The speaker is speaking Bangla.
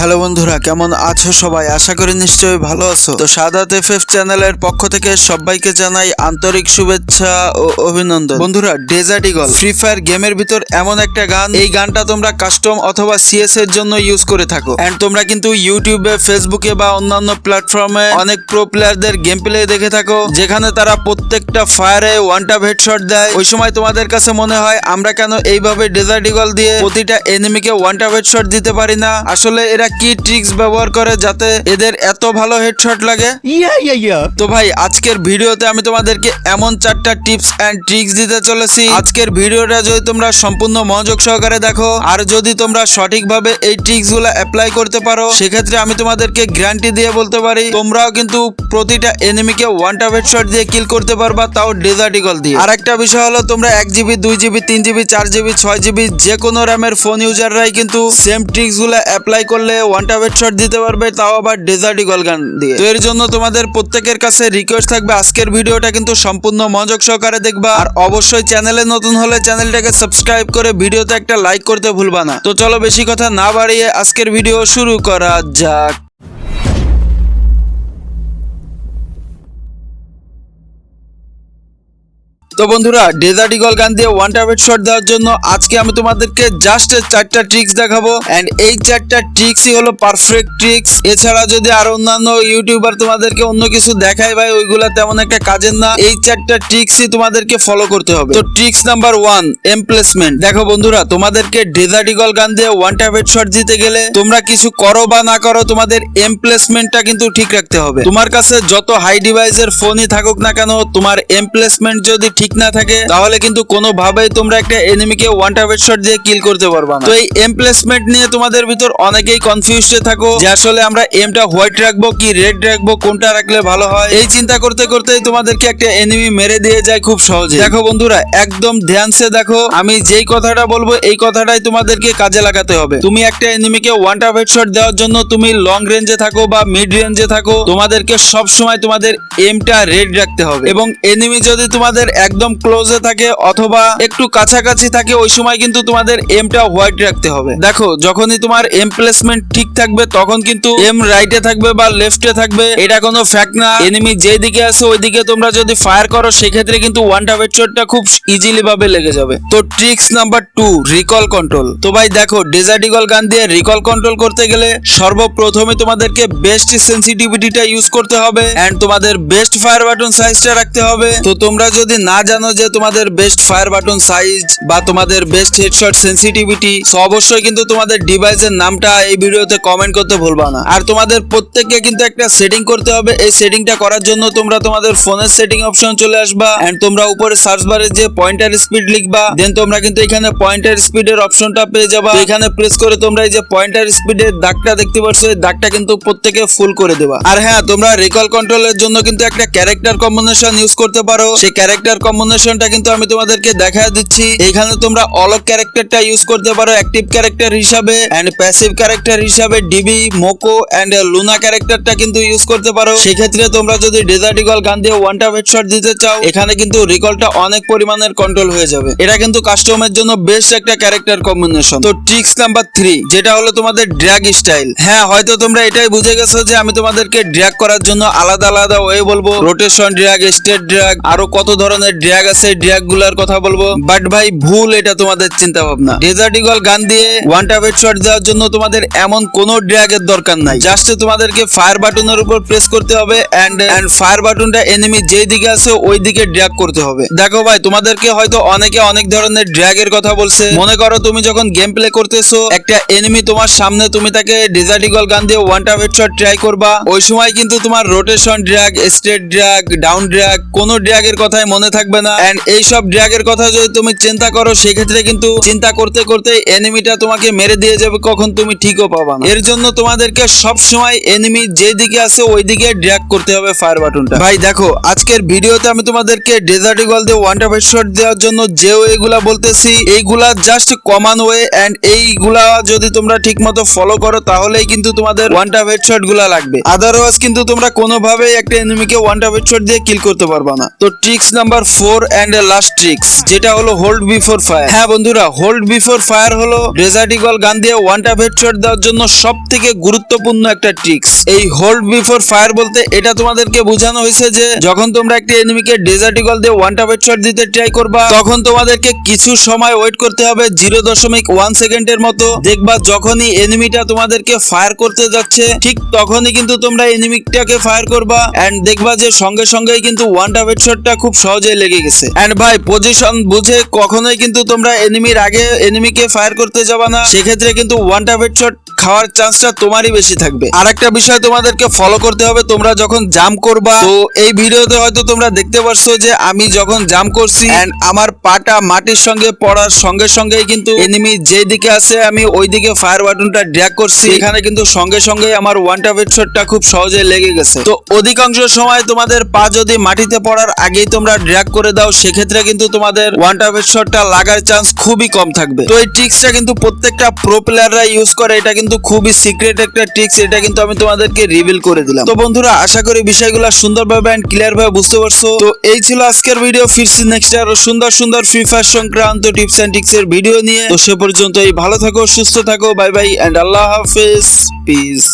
হ্যালো বন্ধুরা, কেমন আছো সবাই? আশা করি নিশ্চয়ই ভালো আছো। তো সাদাত এফ এফ চ্যানেলের পক্ষ থেকে সবাইকে জানাই আন্তরিক শুভেচ্ছা ও অভিনন্দন। বন্ধুরা ডেজার্ট ইগল ফ্রি ফায়ার গেমের ভিতর এমন একটা গান। এই গানটা তোমরা কাস্টম অথবা সিএস এর জন্য ইউজ করে থাকো। এন্ড তোমরা কিন্তু ইউটিউবে ফেসবুকে বা অন্যান্য প্ল্যাটফর্মে অনেক প্রো প্লেয়ারদের গেম প্লে দেখে থাকো। যেখানে তারা প্রত্যেকটা ফায়ারে ওয়ান টাপ হেডশট দেয়। ওই সময় তোমাদের কাছে মনে হয়, আমরা কেন এইভাবে ডেজার্ট ইগল দিয়ে প্রতিটা এনিমিকে ওয়ান টাপ হেডশট দিতে পারি না? আসলে এরা কি ট্রিক্স ব্যবহার করে যাতে এদের এত ভালো হেডশট লাগে. তো ভাই আজকের ভিডিওতে আমি তোমাদেরকে এমন চারটা টিপস এন্ড ট্রিক্স দিতে চলেছি। আজকের ভিডিওটা যদি তোমরা সম্পূর্ণ মনোযোগ সহকারে দেখো আর যদি তোমরা সঠিকভাবে এই ট্রিক্সগুলো অ্যাপ্লাই করতে পারো সেক্ষেত্রে আমি তোমাদেরকে গ্যারান্টি দিয়ে বলতে পারি তোমরাও কিন্তু প্রতিটা এনিমিকে ওয়ান টাপ হেডশট দিয়ে কিল করতে পারবা তাও ডেজার্ট ইগল দিয়ে। আর একটা বিষয় হলো তোমরা এক জিবি দুই জিবি তিন জিবি চার জিবি ছয় জিবি যে কোনো র্যামের ফোন ইউজাররাই কিন্তু সেম ট্রিক্সগুলো অ্যাপ্লাই করলে ওয়ান টাপ হেডশট দিতে পারবে, তাও আবার ডেজার্ট ইগল গান দিয়ে। তো এর জন্য তোমাদের প্রত্যেকের কাছে রিকোয়েস্ট থাকবে, আজকের ভিডিওটা কিন্তু সম্পূর্ণ মনোযোগ সহকারে দেখবা। আর অবশ্যই চ্যানেলে নতুন হলে চ্যানেলটাকে সাবস্ক্রাইব করে ভিডিওতে একটা লাইক করতে ভুলবা না। তো চলো বেশি কথা না বাড়িয়ে আজকের ভিডিও শুরু করা যাক। তো বন্ধুরা, ডেজার্ট ইগল গান দিয়ে ওয়ান টার্গেট শট দেওয়ার জন্য আজকে আমি তোমাদেরকে জাস্ট চারটা ট্রিক্স দেখাবো। এন্ড এই চারটা ট্রিক্সই হলো পারফেক্ট ট্রিক্স এছাড়া যদি আর অন্যান্য ইউটিউবার তোমাদেরকে অন্য কিছু দেখায় ভাই, ওইগুলা তেমন একটা কাজের না। এই চারটা ট্রিক্সই তোমাদেরকে ফলো করতে হবে। তো ট্রিক্স নাম্বার ওয়ান এমপ্লেসমেন্ট দেখো বন্ধুরা, তোমাদেরকে ডেজার্ট ইগল গান দিয়ে ওয়ান টার্গেট শট দিতে গেলে তোমরা কিছু করো বা না করো, তোমাদের এমপ্লেসমেন্টটা কিন্তু ঠিক রাখতে হবে। তোমার কাছে যত হাই ডিভাইসের ফোনই থাকুক না কেন, তোমার এমপ্লেসমেন্ট যদি ঠিক না থাকে, তাহলে কিন্তু কোনোভাবেই তোমরা একটা এনিমিকে ওয়ান টার্গেট শট দিয়ে কিল করতে পারবা না। তো এই এমপ্লেসমেন্ট নিয়ে তোমাদের ভিতর অনেকেই কনফিউজড থাকো, যে আসলে আমরা এমটা হোয়াইট রাখব কি রেড রাখব, কোনটা রাখলে ভালো হয়? এই চিন্তা করতে করতেই তোমাদেরকে একটা এনিমি মেরে দিয়ে যায় খুব সহজে। দেখো বন্ধুরা, একদম ধ্যানসে দেখো, আমি যেই কথাটা বলব, এই কথাটাই তোমাদেরকে কাজে লাগাতে হবে। তুমি একটা এনিমিকে ওয়ান টাপ হেডশট দেওয়ার জন্য তুমি লং রেঞ্জে থাকো বা মিড রেঞ্জে থাকো, তোমাদেরকে সব সময় তোমাদের এমটা রেড রাখতে হবে। এবং এনিমি যদি তোমাদের একদম ক্লোজে থাকে অথবা একটু কাছাকাছি থাকে, ওই সময় কিন্তু তোমাদের এমটা হোয়াইট রাখতে হবে। দেখো, যখনই তোমার এম প্লেসমেন্ট ঠিক থাকবে, তখন কিন্তু এম রাইটে থাকবে বা লেফটে থাকবে, এটা কোনো ফ্যাক্ট না। এনিমি যেই দিকে আছে ওই দিকে তোমরা যদি ফায়ার করো, সেক্ষেত্রে কিন্তু ওয়ান টাপ হেডশটটা খুব ইজিলি ভাবে লেগে যাবে। তো tricks number two recoil control তো ভাই, দেখো ডেজার্ট ইগল গান দিয়ে রিকল কন্ট্রোল করতে গেলে সর্বপ্রথমে তোমাদেরকে বেস্ট সেন্সিটিভিটিটা ইউজ করতে হবে এন্ড তোমাদের বেস্ট ফায়ার বাটন সাইজটা রাখতে হবে। তো তোমরা যদি না জানো যে তোমাদের বেস্ট ফায়ার বাটন সাইজ বা তোমাদের বেস্ট হেডশট সেন্সিটিভিটি অবশ্যই কিন্তু তোমাদের ডিভাইসের নামটা এই ভিডিওতে কমেন্ট করতে ভুলবা না। আর তোমাদের প্রত্যেককে কিন্তু একটা সেটিং করতে হবে। এই সেটিংটা করার জন্য তোমরা তোমাদের ফোনের সেটিং অপশন চলে আসবা এন্ড তোমরা উপরে সার্চ বারে যে পয়েন্টার স্পিড লিখবা দেন তোমরা কিন্তু এখানে পয়েন্টার স্পিডের অপশনটা পেয়ে যাবা। এখানে প্রেস করে তোমরা এই যে পয়েন্টার স্পিডের দাগটা দেখতে পাচ্ছ এই দাগটা কিন্তু প্রত্যেকে ফুল করে দেবা। আর হ্যাঁ তোমরা রিকল কন্ট্রোলের জন্য কিন্তু একটা ক্যারেক্টার কম্বিনেশন ইউজ করতে পারো। সেই ক্যারেক্টার কম্বিনেশনটা কিন্তু আমি তোমাদেরকে দেখা দিচ্ছি। এখানে তোমরা অলক ক্যারেক্টারটা ইউজ করতে পারো অ্যাক্টিভ ক্যারেক্টার হিসাবে এন্ড প্যাসিভ ক্যারেক্টার হিসাবে ডিবি মোকো এন্ড লুনা ক্যারেক্টারটা কিন্তু ইউজ করতে পারো। সেক্ষেত্রে তোমরা যদি ডেজার্ট ইগল গান দিয়ে ওয়ান টাপ হেডশট দিতে চাও, এখানে কিন্তু রিকলটা অনেক পরিমাণের কন্ট্রোল হয়ে যাবে। এটা কিন্তু কাস্টমের জন্য বেস্ট একটা ক্যারেক্টার কম্বিনেশন তো ট্রিক্স নাম্বার থ্রি যেটা হলো তোমাদের ড্র্যাগ স্টাইল হ্যাঁ হয়তো তোমরা এটাই বুঝে গেছো যে আমি তোমাদেরকে ড্র্যাগ করার জন্য আলাদা আলাদা ওয়ে বলব। রোটেশন ড্র্যাগ স্টেট ড্র্যাগ আরও কত ধরনের ড্র্যাগ আছে ড্র্যাগগুলার কথা বলব। বাট ভাই, ভুল এটা তোমাদের চিন্তা ভাবনা ডেজার্ট ইগল গান দিয়ে ওয়ান টাপ হেডশট দেওয়ার জন্য তোমাদের এমন কোনো ড্র্যাগের দরকার নাই। জাস্ট তোমাদেরকে ফায়ার বাটনের উপর প্রেস করতে হবে এন্ড এন্ড ফায়ার বাটনটা এনিমি যেই দিকে আছে, ওই দিকে ড্র্যাগ করতে হবে। দেখো ভাই, তোমাদেরকে হয়তো অনেকে অনেক ধরনের ড্র্যাগের কথা বলছে। মনে করো তুমি যখন গেম প্লে করতেছো, একটা এনিমি তোমার সামনে তুমি তাকে ডেজার্ট ইগল গান দিয়ে ওয়ান টাপ হেডশট ট্রাই করবা। ওই সময় কিন্তু তোমার rotation drag straight drag down drag কোনো ড্র্যাগের কথাই মনে থাকবে না। এন্ড এই সব ড্র্যাগের কথা যদি তুমি চিন্তা করো, সেক্ষেত্রে কিন্তু চিন্তা করতে করতে এনিমিটা তোমাকে মেরে দিয়ে যাবে, কখন তুমি ঠিকও পাবা না। এর জন্য তোমাদেরকে সব সময় এনিমি যে দিকে আছে ওই দিকে ড্র্যাগ করতে হবে ফায়ার বাটনটা ভাই, দেখো, আজকের ভিডিওতে আমি তোমাদেরকে ডেজার্ট ইগল দিয়ে ওয়ান টাপ হেডশট দেওয়ার জন্য যে ওয়েগুলা বলতেছি। এইগুলা জাস্ট কমন ওয়ে এন্ড এইগুলা যদি তোমরা ঠিক মতো ফলো করো, তাহলেই কিন্তু তোমাদের ওয়ান টাপ হেডশটগুলা লাগবে। আদারওয়াইজ কিন্তু তোমরা কোনোভাবেই একটা এনিমিকে ওয়ান টাপ হেডশট দিয়ে কিল করতে পারবা না। তো tricks number four and last tricks যেটা হলো হোল্ড বিফোর ফায়ার হ্যাঁ বন্ধুরা হোল্ড বিফোর ফায়ার হলো ডেজার্ট ইগল গান দিয়ে ওয়ান টাপ হেডশট দেওয়ার জন্য সব থেকে গুরুত্বপূর্ণ একটা ট্রিক্স এই হোল্ড বিফোর ফায়ার বলতে এটা তোমাদেরকে বোঝানো হয়েছে যে যখন তোমরা একটি এনিমিকে ডেজার্ট ইগল দিয়ে ওয়ান টাপ হেডশট দিতে ট্রাই করবা, তখন তোমাদেরকে কিছু সময় ওয়েট করতে হবে জিরো দশমিক ওয়ান সেকেন্ডের মতো। দেখবা যখনই এনিমিটা তোমাদেরকে ফায়ার করতে যাচ্ছে, ঠিক তখনই কিন্তু তোমরা এনিমিটাকে ফায়ার করবা। এন্ড দেখবা যে সঙ্গে সঙ্গেই কিন্তু ওয়ান টাপ হেডশটটা খুব সহজেই লেগে গেছে। এন্ড ভাই পজিশন বুঝে কখনোই কিন্তু তোমরা এনিমির আগে এনিমিকে ফায়ার করতে যাবা না। সেক্ষেত্রে কিন্তু ওয়ান টাপ হেডশট খাওয়ার চান্সটা তোমারই বেশি থাকবে। আর একটা বিষয় তোমাদেরকে ফলো করতে হবে, তোমরা যখন জাম্প করবা, তো এই ভিডিওতে হয়তো তোমরা দেখতে পারছ যে আমি যখন জাম্প করছি এন্ড আমার পাটা মাটির সঙ্গে পড়ার সঙ্গে সঙ্গেই কিন্তু এনিমি যে দিকে আছে, আমি ওই দিকে ফায়ার বাটনটা ড্র্যাগ করছি। এখানে কিন্তু সঙ্গে সঙ্গে আমার ওয়ান টাপ হেডশটটা খুব সহজে লেগে গেছে। তো অধিকাংশ সময় তোমাদের পা যদি মাটিতে পড়ার আগেই তোমরা ড্র্যাগ করে দাও, সেক্ষেত্রে কিন্তু তোমাদের ওয়ান টাপ হেডশটটা লাগার চান্স খুবই কম থাকবে। তো এই ট্রিক্সটা কিন্তু প্রত্যেকটা প্রো প্লেয়াররা ইউজ করে, এটা কিন্তু খুবই সিক্রেট একটা ট্রিক্স এটা কিন্তু আমি তোমাদেরকে রিভিল করে দিলাম। তো বন্ধুরা, আশা করি বিষয়গুলো সুন্দরভাবে এন্ড ক্লিয়ার ভাবে বুঝতে পারছ। তো এই ছিল আজকের ভিডিও ফিরছি নেক্সট আরও সুন্দর সুন্দর ফ্রি ফায়ার সংক্রান্ত টিপস এন্ড ট্রিক্স এর ভিডিও নিয়ে। তো সে পর্যন্তই, ভালো থাকো, সুস্থ থাকো বাই বাই এন্ড আল্লাহ হাফেজ পিস